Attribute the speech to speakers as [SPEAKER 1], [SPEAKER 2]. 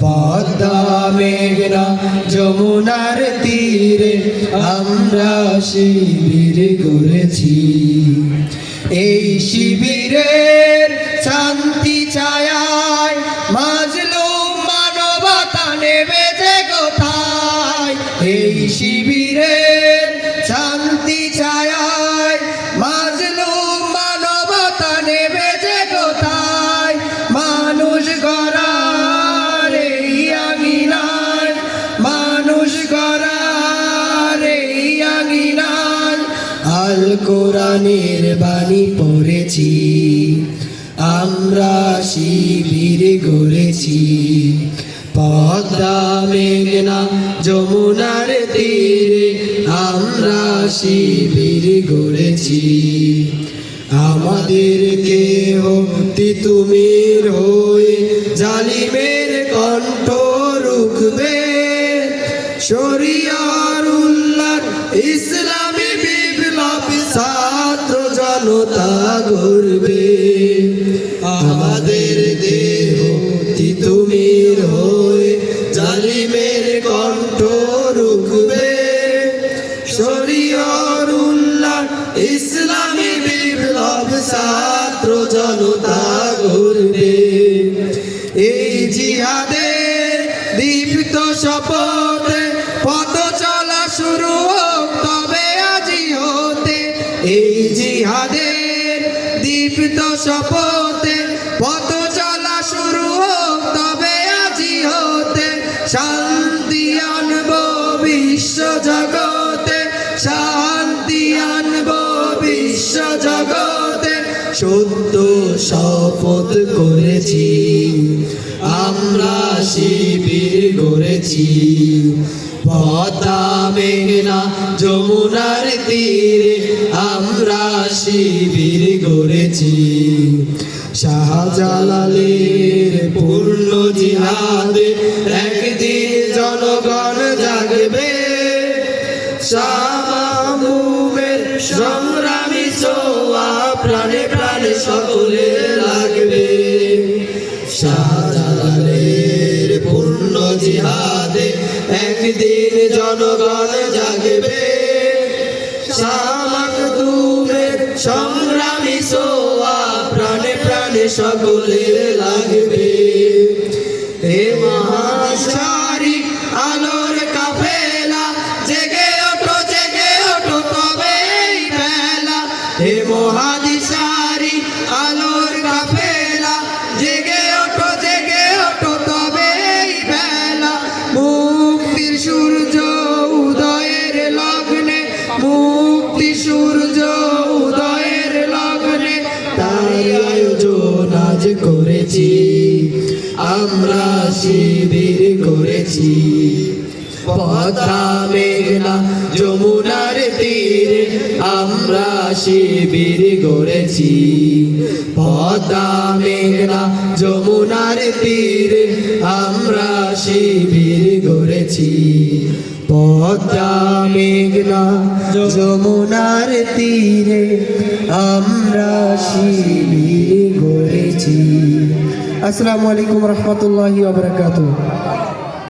[SPEAKER 1] পদ্মা মেঘনা যমুনার তীরে আমরা শিবির করেছি। এই শিবিরের শান্তি ছায়ায় মাজলু মানবতা নেবে যে কোথায়? এই শিবিরের কোরআনের বাণী পড়েছি, আমরা শিবির গড়েছি। পদ্মা মেঘনা যমুনার তীরে আমরা শিবির গড়েছি। আমাদের কেহ তিতুমির হয়ে জালিমের কণ্ঠ রুখবে। শরিয়ার উল্লার ইসলামী জনতা গড়বে আমাদের দেহ তিতুমির হয়ে জালিমের কণ্ঠ রুখবে। শরিয়ার ইসলামী বিপ্লব ছাত্র জনতা গড়বে এই জিহাদের দীপ্ত শপথে পথ এই জিহাদের দীপ্ত শপথে পথ চলা শুরু হোক, তবে আজি হতে শান্তি আনব বিশ্ব জগতে সত্য শপথ করেছি। আমরা শিবির গড়েছি। পদ্মা মেঘনা যমুনার তীরে আমরা শিবির গড়েছি। শাহজালালের পূর্ণ জিহাদে একদিন জনগণ জাগবে। শাহমাহবুবের সংগ্রামী শাহমাহবুবের সংগ্রামী সোয়া প্রাণে প্রাণে সকলে লাগবে। হে মহাশারি আলোর কাফেলা মুক্তি সূর্য উদয়ের লগ্নে, তাই আয়োজন আজ করেছি। আমরা শিবির করেছি। পদ্মা, মেঘনা, যমুনার তীরে, আমরা শিবির গড়েছি পদ্মা, মেঘনা, যমুনার তীরে, আমরা শিবির গড়েছি পদ্মা মেঘনা যমুনার তীরে আমরা শিবির গড়েছি। আসসালামু আলাইকুম রহমতুল্লাহি